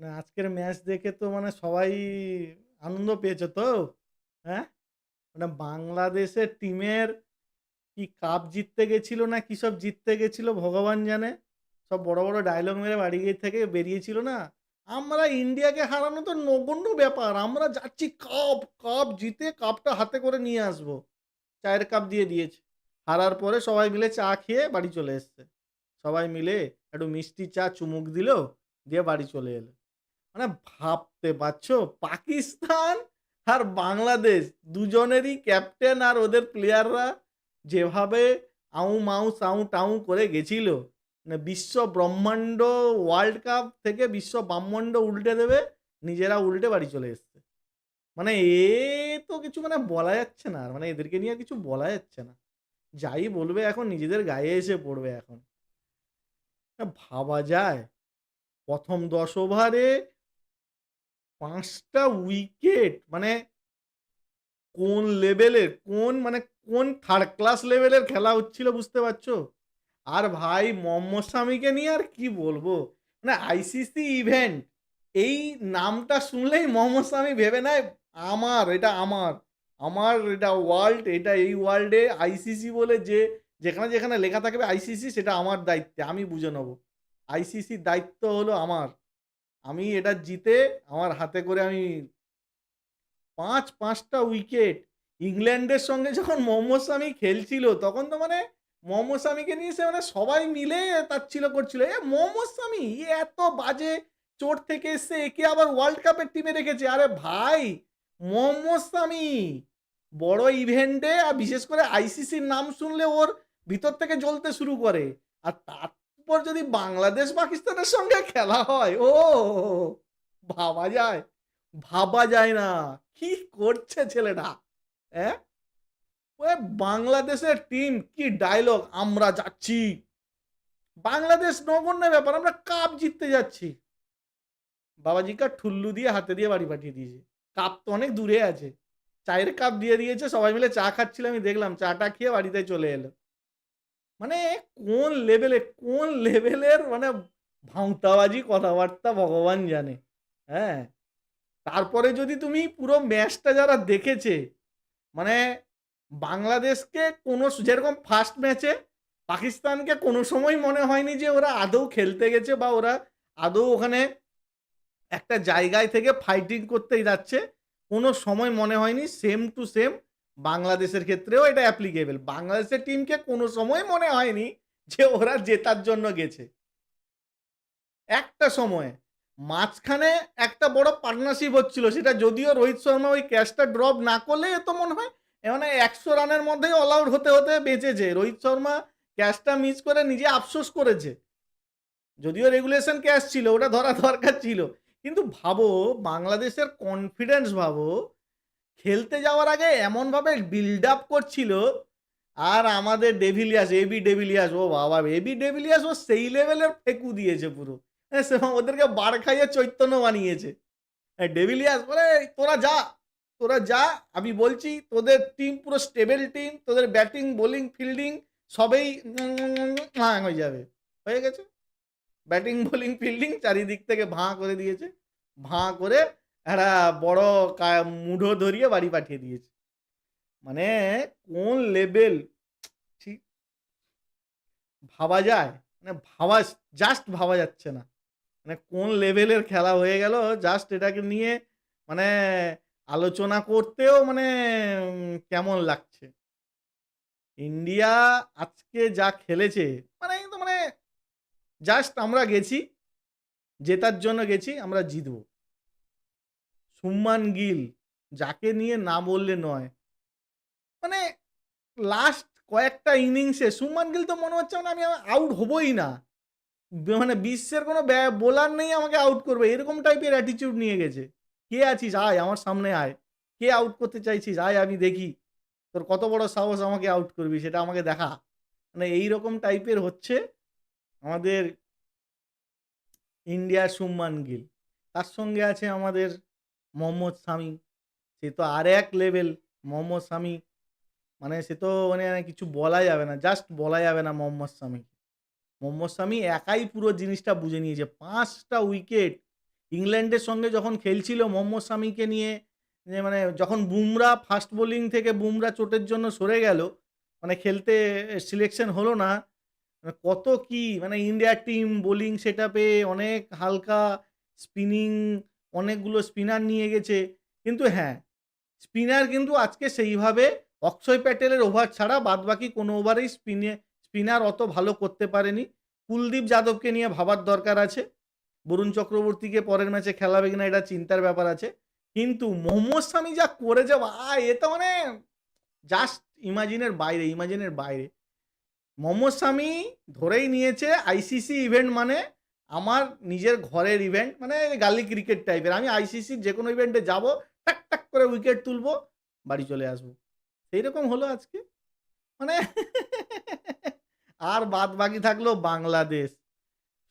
মানে আজকের ম্যাচ দেখে তো মানে সবাই আনন্দ পেয়েছে তো? হ্যাঁ? মানে বাংলাদেশের টিমের কি কাপ জিততে গেছিল না কি সব জিততে গেছিল ভগবান জানে। সব বড়, বড় ডায়লগ মেরে বাড়ি গিয়ে থেকে বেরিয়েছিল না? আমরা ইন্ডিয়াকে হারানো তো নগণ্য ব্যাপার। আমরা যাচ্ছি কাপ, কাপ জিতে কাপটা হাতে করে নিয়ে আসব। চায়ের কাপ দিয়ে দিয়েছে। হারার পরে সবাই মিলে চা খেয়ে বাড়ি চলে এসছে। সবাই মিলে একটু মিষ্টি চা চুমুক দিল, দিয়ে বাড়ি চলে এলো। মানে ভাবতে পারছ? পাকিস্তান আর বাংলাদেশ দুজনেরই ক্যাপ্টেন আর ওদের প্লেয়াররা যেভাবে আউ মাউ সাউ টাউ করে গেছিল, মানে বিশ্ব ব্রহ্মাণ্ড ওয়ার্ল্ড কাপ থেকে বিশ্ব ব্রাহ্মণ্ড উল্টে দেবে, নিজেরা উল্টে বাড়ি চলে এসছে। মানে এ তো কিছু মানে বলা যাচ্ছে না আর। মানে এদেরকে নিয়ে কিছু বলা যাচ্ছে না। যাই বলবে এখন নিজেদের গায়ে এসে পড়বে এখন। ভাবা যায়? ১ম ১০ ওভারে ৫ টা উইকেট মানে কোন লেভেলের, কোন মানে কোন থার্ড ক্লাস লেভেলের খেলা হচ্ছিল বুঝতে পারছ? আর ভাই মোহাম্মদ স্বামীকে নিয়ে আর কি বলব? মানে আইসিসি ইভেন্ট এই নামটা শুনলেই মোহাম্মদ শামি ভেবে নেয় আমার, এটা আমার। আমার এটা ওয়ার্ল্ড, এটা এই ওয়ার্ল্ডে আইসিসি বলে যে যেখানে, যেখানে লেখা থাকবে আইসিসি সেটা আমার দায়িত্বে। আমি বুঝে নেব। আইসিসির দায়িত্ব হলো আমার। আমি এটা জিতে আমার হাতে করে আমি পাঁচ, পাঁচটা উইকেট। ইংল্যান্ডের সঙ্গে যখন মোহাম্মদ শামি খেলছিল, তখন তো মানে মোহাম্মদ শামিকে নিয়ে সে মানে সবাই মিলে তাচ্ছিল্য করছিল। এ মোহাম্মদ এ এত বাজে চোট থেকে এসছে, একে আবার ওয়ার্ল্ড কাপের টিমে রেখেছে। আরে ভাই, মোহাম্মদ শামি বড় ইভেন্টে আর বিশেষ করে আইসিসির নাম শুনলে ওর ভিতর থেকে জ্বলতে শুরু করে। আর তারপর যদি বাংলাদেশ পাকিস্তানের সঙ্গে খেলা হয়, ও, ভাবা যায়? ভাবা যায় না। কি করছে ছেলেটা? বাংলাদেশের টিম কি ডায়লগ আমরা যাচ্ছি। বাংলাদেশ নগণ্য ব্যাপার, আমরা কাপ জিততে যাচ্ছি। বাবাজিকা ঠুল্লু দিয়ে হাতে দিয়ে বাড়ি পাঠিয়ে দিয়েছে। কাপ তো অনেক দূরে আছে। চায়ের কাপ দিয়ে দিয়েছে, সবাই মিলে চা খাচ্ছিল, আমি দেখলাম। চাটা খেয়ে বাড়িতে চলে এলো। মানে কোন লেভেলে কোন লেভেলের মানে ভাঁওতাবাজি কথাবার্তা ভগবান জানে। হ্যাঁ? তারপরে যদি তুমি পুরো ম্যাচটা যারা দেখেছে, মানে বাংলাদেশকে কোনো যেরকম ফার্স্ট ম্যাচে পাকিস্তানকে কোনো সময় মনে হয়নি যে ওরা আদৌ খেলতে গেছে বা ওরা আদৌ ওখানে একটা জায়গায় থেকে ফাইটিং করতেই যাচ্ছে। কোনো সময় মনে হয়নি সেম টু সেম বাংলাদেশের ক্ষেত্রেও এটা অ্যাপ্লিকেবল। বাংলাদেশের টিমকে কোনো সময় মনে হয়নি যে ওরা জেতার জন্য গেছে। একটা সময়ে। মাঝখানে একটা বড় পার্টনারশিপ হচ্ছিল। সেটা যদিও রোহিত শর্মা ওই ক্যাচটা ড্রপ না করলে এ তো মনে হয় মানে ১০০ রানের মধ্যেই অল আউট হতে, হতে বেঁচেছে। রোহিত শর্মা ক্যাচটা মিস করে নিজে আফসোস করেছে। যদিও রেগুলেশন ক্যাচ ছিল ওটা ধরা দরকার ছিল। কিন্তু ভাবো বাংলাদেশের কনফিডেন্স ভাবো, খেলতে যাওয়ার আগে এমনভাবে বিল্ড আপ করছিল আর আমাদের ডেভিলিয়াস, এবি ডেভিলিয়াস ও বাবা! এবি ডেভিলিয়াস ও সেই লেভেলের ফেকু দিয়েছে পুরো। হ্যাঁ, সে ওদেরকে বার খাইয়ে চৈতন্য বানিয়েছে। ডেভিলিয়াস বলে তোরা যা, তোরা যা আমি বলছি তোদের টিম পুরো স্টেবল টিম, তোদের ব্যাটিং, বোলিং, ফিল্ডিং সবেই সবই হয়ে যাবে। হয়ে গেছে। ব্যাটিং, বোলিং, ফিল্ডিং চারিদিক থেকে ভাঁ করে দিয়েছে। ভাঁ করে একটা বড় মুঠো ধরিয়ে বাড়ি পাঠিয়ে দিয়েছে। মানে কোন লেভেল ছি ভাবা যায়? মানে ভাবা জাস্ট ভাবা যাচ্ছে না। মানে কোন লেভেলের খেলা হয়ে গেল জাস্ট এটাকে নিয়ে মানে আলোচনা করতেও মানে কেমন লাগছে। ইন্ডিয়া আজকে যা খেলেছে মানে একদম মানে জাস্ট আমরা গেছি, জেতার জন্য গেছি আমরা জিতবো। শুভমান গিল, যাকে নিয়ে না বললে নয়। মানে লাস্ট কয়েকটা ইনিংসে শুভমান গিল তো মনে হচ্ছে মানে আমি আউট হবই না। মানে বিশ্বের কোনো বোলার নেই আমাকে আউট করবে। এরকম টাইপের অ্যাটিটিউড নিয়ে গেছে। কে আছিস আয়, আমার সামনে আয়। কে আউট করতে চাইছিস আয়, আমি দেখি। তোর কত বড় সাহস আমাকে আউট করবি, সেটা আমাকে দেখা। মানে এইরকম টাইপের হচ্ছে আমাদের ইন্ডিয়ার শুভমান গিল। তার সঙ্গে আছে আমাদের মোহাম্মদ শামি। সে তো আর এক লেভেল মোহাম্মদ শামি। মানে সে তো মানে কিছু বলা যাবে না। জাস্ট বলা যাবে না মোহাম্মদ শামিকে। মোহাম্মদ শামি একাই পুরো জিনিসটা বুঝে নিয়েছে। পাঁচটা উইকেট ইংল্যান্ডের সঙ্গে যখন খেলছিল মোহাম্মদ শামিকে নিয়ে, যে মানে যখন বুমরা ফাস্ট বোলিং থেকে বুমরা চোটের জন্য সরে গেল মানে খেলতে সিলেকশন হলো না মানে কত কি মানে ইন্ডিয়া টিম বোলিং সেটআপে অনেক হালকা স্পিনিং অনেকগুলো স্পিনার নিয়ে গেছে। কিন্তু হ্যাঁ স্পিনার কিন্তু আজকে সেইভাবে অক্ষয় প্যাটেলের ওভার ছাড়া বাদবাকি কোনো ওভারেই স্পিনে স্পিনার অত ভালো করতে পারেনি। কুলদীপ যাদবকে নিয়ে ভাবার দরকার আছে। বরুণ চক্রবর্তীকে পরের ম্যাচে খেলাবে কিনা এটা চিন্তার ব্যাপার আছে। কিন্তু মোহাম্মদ শামি যা করেছে, ভাই, এ তো মানে জাস্ট ইমাজিনের বাইরে ইমাজিনের বাইরে। মোহাম্মদ শামি ধরেই নিয়েছে আইসিসি ইভেন্ট মানে আমার নিজের ঘরের ইভেন্ট মানে গালি ক্রিকেট টাইপের আমি আইসিসির যে কোনো ইভেন্টে যাব, টাক টাক করে উইকেট তুলবো, বাড়ি চলে আসব। সেই রকম হলো আজকে। মানে আর বাদ বাকি থাকল বাংলাদেশ।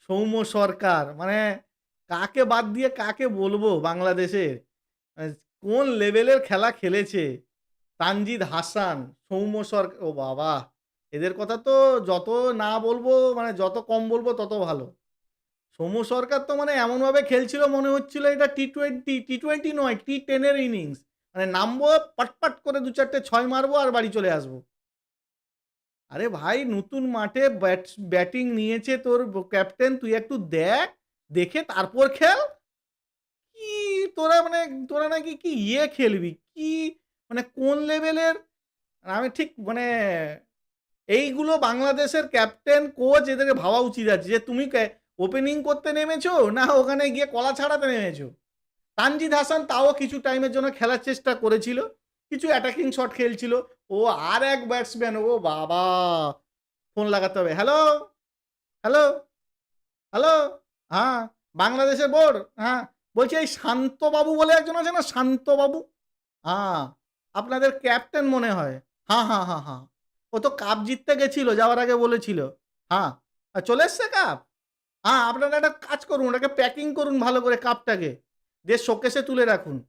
সৌম্য সরকার মানে কাকে বাদ দিয়ে কাকে বলব বাংলাদেশের? মানে কোন লেভেলের খেলা খেলেছে? তানজিদ হাসান, সৌম্য সরকার, ও বাবা, এদের কথা তো যত না বলব মানে যত কম বলব তত ভালো। সৌম্য সরকার তো মানে এমনভাবে খেলছিল মনে হচ্ছিল এটা টি টোয়েন্টি টি টোয়েন্টি নয় টি টেনের ইনিংস মানে নামবো, পটপট করে দু চারটে ছয় মারবো আর বাড়ি চলে আসব। আরে ভাই, নতুন মাঠে ব্যাট, ব্যাটিং নিয়েছে তোর ক্যাপ্টেন, তুই একটু দেখ, দেখে তারপর খেল। কি তোরা মানে তোরা নাকি কি ইয়ে খেলবি? কি মানে কোন লেভেলের? আমি ঠিক মানে এইগুলো বাংলাদেশের ক্যাপ্টেন, কোচ এদেরকে ভাবা উচিত আছে যে তুমি ওপেনিং করতে নেমেছো? না, ওখানে গিয়ে কলা ছাড়াতে নেমেছো? তানজিদ হাসান তাও কিছু টাইমের জন্য খেলার চেষ্টা করেছিল। কিছু অ্যাটাকিং শট খেলছিল। ও আর এক ব্যাটসম্যান ও বাবা! ফোন লাগাতে হবে। হ্যালো হ্যালো হ্যালো হ্যাঁ বাংলাদেশের বোর্ড? হ্যাঁ বলছি এই শান্তবাবু বলে একজন আছে না? শান্তবাবু? হ্যাঁ আপনাদের ক্যাপ্টেন মনে হয়। হ্যাঁ হ্যাঁ হ্যাঁ হ্যাঁ। ও তো কাপ জিততে গেছিল, যাওয়ার আগে বলেছিল। হ্যাঁ চলে এসছে কাপ হ্যাঁ আপনারা একটা কাজ করুন, ওটাকে প্যাকিং করুন ভালো করে কাপটাকে দিয়ে শোকেসে তুলে রাখুন।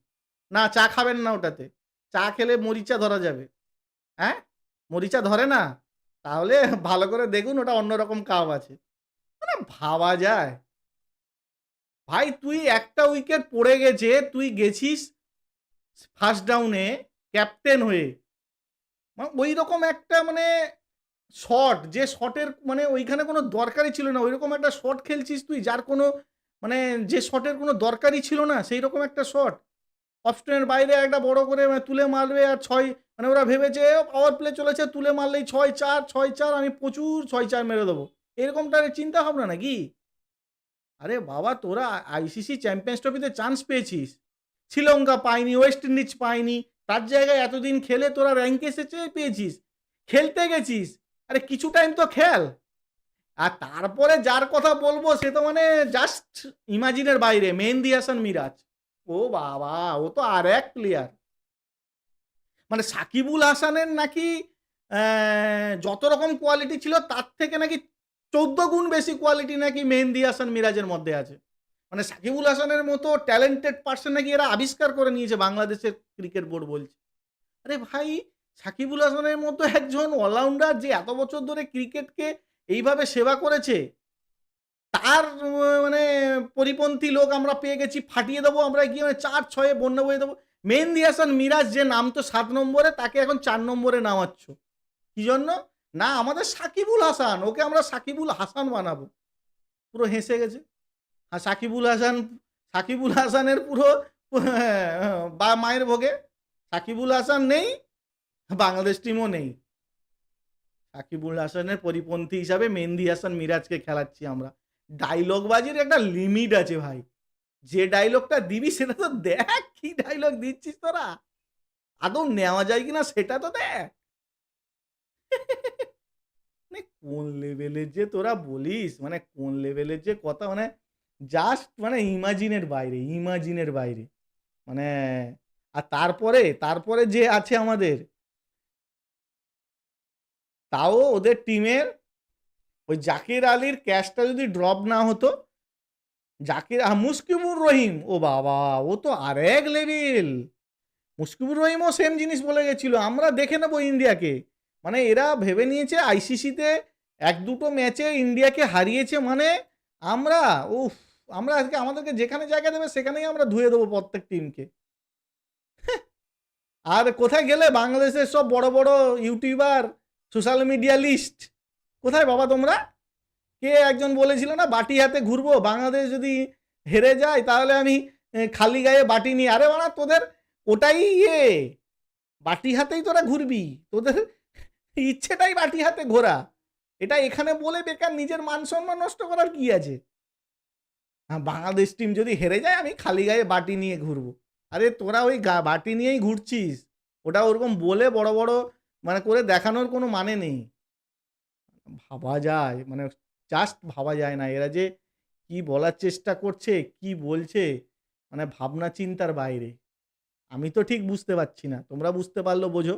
না, চা খাবেন না ওটাতে। চা খেলে মরিচা ধরা যাবে। হ্যাঁ? মরিচা ধরে না? তাহলে ভালো করে দেখুন ওটা অন্যরকম কাপ আছে। মানে ভাবা যায়। ভাই, তুই একটা উইকেট পড়ে গেছে, তুই গেছিস ফার্স্ট ডাউনে ক্যাপ্টেন হয়ে। মানে ওই রকম একটা মানে শট যে শটের মানে ওইখানে কোনো দরকারই ছিল না। ওইরকম একটা শট খেলছিস তুই, যার কোনো মানে যে শটের কোনো দরকারই ছিল না সেই রকম একটা শট অপশনের বাইরে একটা বড় করে মানে তুলে মারবে আর ছয় মানে ওরা ভেবেছে পাওয়ার প্লে চলেছে, তুলে মারলেই ছয় চার ছয় চার, আমি প্রচুর ছয় চার মেরে দেবো। এরকমটা চিন্তা ভাবনা নাকি? আরে বাবা, তোরা আইসিসি চ্যাম্পিয়ন্স ট্রফিতে চান্স পেয়েছিস। শ্রীলঙ্কা পায়নি ওয়েস্ট ইন্ডিজ পায়নি। তার জায়গায় এতদিন খেলে তোরা র্যাঙ্ক এসেছে পেয়েছিস। খেলতে গেছিস। আরে কিছু টাইম তো খেল। আর তারপরে যার কথা বলব, সে তো মানে জাস্ট ইমাজিনের বাইরে, মেহেন্দি হাসান মিরাজ। ও বাবা, ও তো আর এক প্লেয়ার মানে সাকিবুল হাসানের নাকি যত রকম কোয়ালিটি ছিল, তার থেকে নাকি চোদ্দ গুণ বেশি কোয়ালিটি নাকি মেহেন্দি হাসান মিরাজের মধ্যে আছে। মানে সাকিবুল হাসানের মতো ট্যালেন্টেড পার্সন নাকি এরা আবিষ্কার করে নিয়েছে বাংলাদেশের ক্রিকেট বোর্ড বলছে। আরে ভাই সাকিবুল হাসানের মতো একজন অলরাউন্ডার যে এত বছর ধরে ক্রিকেটকে এইভাবে সেবা করেছে, তার মানে পরিপন্থী লোক আমরা পেয়ে গেছি, ফাটিয়ে দেবো আমরা গিয়ে মানে চার ছয়ে বন্যা বয়ে দেবো। মেহেন্দি হাসান মিরাজ যে নাম তো সাত নম্বরে, তাকে এখন চার নম্বরে নামাচ্ছ। কি জন্য? না, আমাদের সাকিবুল হাসান, ওকে আমরা সাকিবুল হাসান বানাবো। পুরো হেসে গেছে। আর সাকিবুল হাসান, সাকিবুল হাসানের পুরো বা মায়ের ভোগে। সাকিবুল হাসান নেই বাংলাদেশ টিমও নেই। সাকিবুল হাসানের পরিপন্থী হিসাবে মেহেন্দি হাসান মিরাজকে খেলাচ্ছি আমরা। ডায়লগ বাজির একটা লিমিট আছে ভাই। যে ডায়লগটা দিবি, সেটা তো দেখ কি ডায়লগ দিচ্ছিস তোরা। আদৌ নেওয়া যায় কিনা, সেটা তো দেখ। মানে কোন লেভেলের যে তোরা বলিস মানে কোন লেভেলের যে কথা মানে জাস্ট মানে ইমাজিনের বাইরে ইমাজিনের বাইরে। মানে আর তারপরে তারপরে যে আছে আমাদের তাও ওদের টিমের ওই জাকির আলীর ক্যাচটা যদি ড্রপ না হতো, জাকির মুস্কিবুর রহিম, ও বাবা, ও তো আর এক লেভেল মুস্কিবুর রহিমও সেম জিনিস বলে গেছিল, আমরা দেখে নেব ইন্ডিয়াকে। মানে এরা ভেবে নিয়েছে আইসিসিতে এক দুটো ম্যাচে ইন্ডিয়াকে হারিয়েছে মানে আমরা, উফ, আমরা আজকে আমাদেরকে যেখানে জায়গা দেবে সেখানেই আমরা ধুয়ে দেবো প্রত্যেক টিমকে আর কোথায় গেলে বাংলাদেশের সব বড় বড় ইউটিউবার সোশ্যাল মিডিয়া লিস্ট কোথায় বাবা তোমরা? কে একজন বলেছিল না, বাটি হাতে ঘুরবো, বাংলাদেশ যদি হেরে যায়, তাহলে আমি খালি গায়ে বাটি নিয়ে। আরে বানা তোদের ওটাই ইয়ে। বাটি হাতেই তোরা ঘুরবি। তোদের ইচ্ছেটাই বাটি হাতে ঘোরা। এটা এখানে বলে বেকার নিজের মান সম্মান নষ্ট করার কি আছে? হ্যাঁ বাংলাদেশ টিম যদি হেরে যায়, আমি খালি গায়ে বাটি নিয়ে ঘুরবো। আরে তোরা ওই গা, বাটি নিয়েই ঘুরছিস। ওটা ওরকম বলে বড় বড় মানে করে দেখানোর কোনো মানে নেই। ভাবা যায় মানে জাস্ট ভাবা যায় না। এরা যে কি বলার চেষ্টা করছে, কি বলছে মানে ভাবনা চিন্তার বাইরে। আমি তো ঠিক বুঝতে পারছি না, তোমরা বুঝতে পারল বোঝো।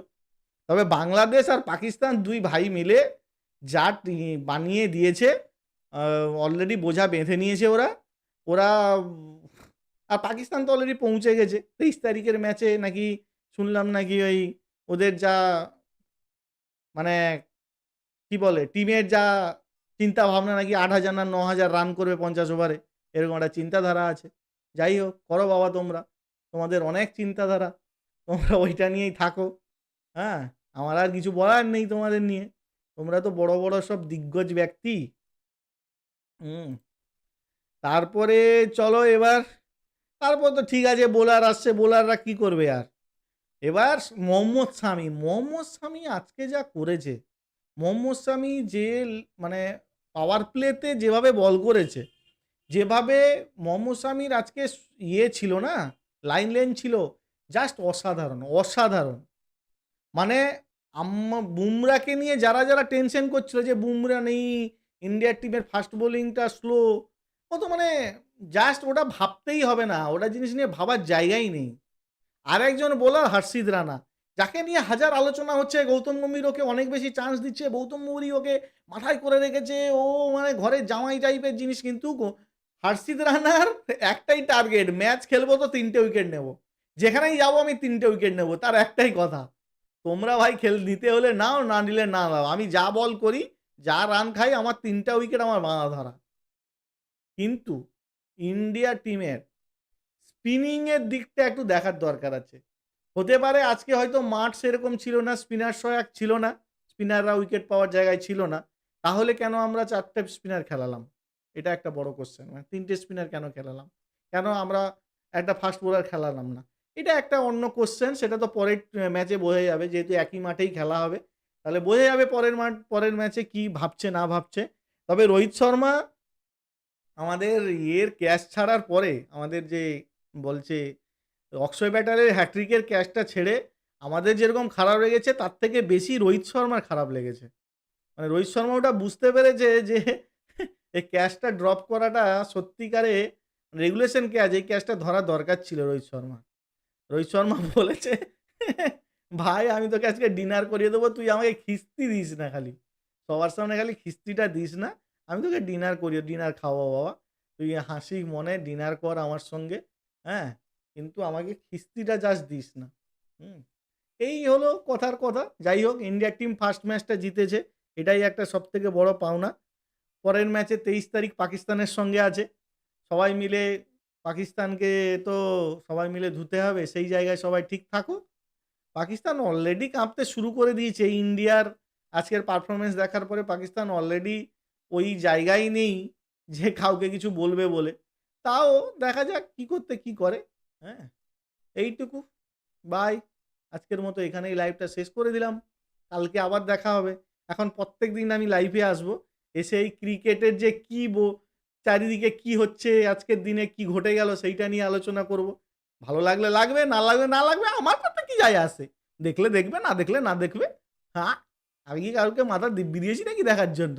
তবে বাংলাদেশ আর পাকিস্তান দুই ভাই মিলে যা বানিয়ে দিয়েছে অলরেডি বোঝা বেঁধে নিয়েছে ওরা। ওরা আর পাকিস্তান তো অলরেডি পৌঁছে গেছে। তেইশ তারিখের ম্যাচে নাকি শুনলাম নাকি ওই ওদের যা মানে কি বলে, টিমের যা চিন্তা ভাবনা নাকি আট হাজার না ন হাজার রান করবে পঞ্চাশ ওভারে এরকম একটা চিন্তাধারা আছে। যাই হোক, করো বাবা তোমরা। তোমাদের অনেক চিন্তাধারা, তোমরা ওইটা নিয়েই থাকো। হ্যাঁ আমার আর কিছু বলার নেই তোমাদের নিয়ে। তোমরা তো বড় বড় সব দিগ্গজ ব্যক্তি। হুম, তারপরে চলো এবার। তারপর তো ঠিক আছে বোলার আসছে বোলাররা কি করবে আর? এবার মোহাম্মদ স্বামী মোহাম্মদ স্বামী আজকে যা করেছে, মোহাম্মদ স্বামী যে মানে পাওয়ার প্লেতে যেভাবে বল করেছে, যেভাবে মোহাম্মদ স্বামীর আজকে ইয়ে ছিল না লাইন লেন ছিল জাস্ট অসাধারণ অসাধারণ। মানে বুমরাকে নিয়ে যারা যারা টেনশন করছিল যে বুমরা নেই, ইন্ডিয়ার টিমের ফাস্ট বোলিংটা স্লো ও তো মানে জাস্ট ওটা ভাবতেই হবে না, ওটা জিনিস নিয়ে ভাবার জায়গাই নেই। আর একজন বোলার হর্ষিদ রানা, যাকে নিয়ে হাজার আলোচনা হচ্ছে, গৌতম গম্ভীর ওকে অনেক বেশি চান্স দিচ্ছে, গৌতম গম্ভীর ওকে মাথায় করে রেখেছে, ও মানে ঘরে জামাই টাইপের জিনিস কিন্তু হর্ষিদ রানার একটাই টার্গেট ম্যাচ খেলব তো তিনটে উইকেট নেব, যেখানেই যাব আমি তিনটে উইকেট নেব, তার একটাই কথা, তোমরা ভাই খেল নিতে হলে নাও, না নিলে না নাও, আমি যা বল করি, যা রান খাই, আমার তিনটা উইকেট আমার বাঁধা ধরা। কিন্তু ইন্ডিয়া টিমের স্পিনিংয়ের দিকটা একটু দেখার দরকার আছে। হতে পারে আজকে হয়তো মাঠ সেরকম ছিল না স্পিনার সহায়ক ছিল না স্পিনাররা উইকেট পাওয়ার জায়গায় ছিল না। তাহলে কেন আমরা চারটে স্পিনার খেলালাম? এটা একটা বড় কোশ্চেন মানে তিনটে স্পিনার কেন খেলালাম? কেন আমরা একটা ফাস্ট বোলার খেলালাম না? এটা একটা অন্য কোশ্চেন সেটা তো পরের ম্যাচে বোঝা যাবে, যেহেতু একই মাঠেই খেলা হবে। তাহলে বোঝা যাবে পরের মাঠ, পরের ম্যাচে কি ভাবছে, না ভাবছে। তবে রোহিত শর্মা আমাদের ইয়ের ক্যাচ ছাড়ার পরে, আমাদের যে বলছে অক্ষয় ব্যাটারের হ্যাট্রিকের ক্যাচটা ছেড়ে আমাদের যেরকম খারাপ লেগেছে, তার থেকে বেশি রোহিত শর্মার খারাপ লেগেছে। মানে রোহিত শর্মা ওটা বুঝতে পেরেছে যে এই ক্যাচটা ড্রপ করাটা সত্যিকারে রেগুলেশন ক্যাচ এই ক্যাচটা ধরা দরকার ছিল রোহিত শর্মা রোহিত শর্মা বলেছে, ভাই, আমি তোকে আজকে ডিনার করিয়ে দেবো, তুই আমাকে খিস্তি দিস না খালি। সবার সামনে খালি খিস্তিটা দিস না। আমি তোকে ডিনার করিয়ে ডিনার খাওয়াবো, বাবা। তুই হাসি মনে ডিনার কর আমার সঙ্গে। হ্যাঁ কিন্তু আমাকে খিস্তিটা জাস্ট দিস না। হুম, এই হলো কথার কথা। যাই হোক ইন্ডিয়া টিম ফার্স্ট ম্যাচটা জিতেছে। এটাই একটা সব থেকে বড় পাওনা। পরের ম্যাচে তেইশ তারিখ পাকিস্তানের সঙ্গে আছে। সবাই মিলে পাকিস্তানকে তো সবাই মিলে ধুতে হবে, সেই জায়গায় সবাই ঠিক থাকো পাকিস্তান অলরেডি কাঁপতে শুরু করে দিয়েছে। ইন্ডিয়ার আজকের পারফরমেন্স দেখার পরে পাকিস্তান অলরেডি ওই জায়গায় নেই যে কাউকে কিছু বলবে বলে। তাও দেখা যাক কি করতে, কি করে। হ্যাঁ? এইটুকু। বাই। আজকের মতো এখানেই লাইভটা শেষ করে দিলাম। কালকে আবার দেখা হবে। এখন প্রত্যেক দিন আমি লাইভে আসব। এসে এই ক্রিকেটের যে কি বো- চারিদিকে কি হচ্ছে, আজকের দিনে কি ঘটে গেল, সেইটা নিয়ে আলোচনা করব। ভালো লাগলে লাগবে, না লাগবে না লাগবে, আমার তাতে কি যায় আসে? দেখলে দেখবে, না দেখলে না দেখবে। হ্যাঁ? আমি কি কাউকে মাথা দিব্যি দিয়েছি নাকি দেখার জন্য?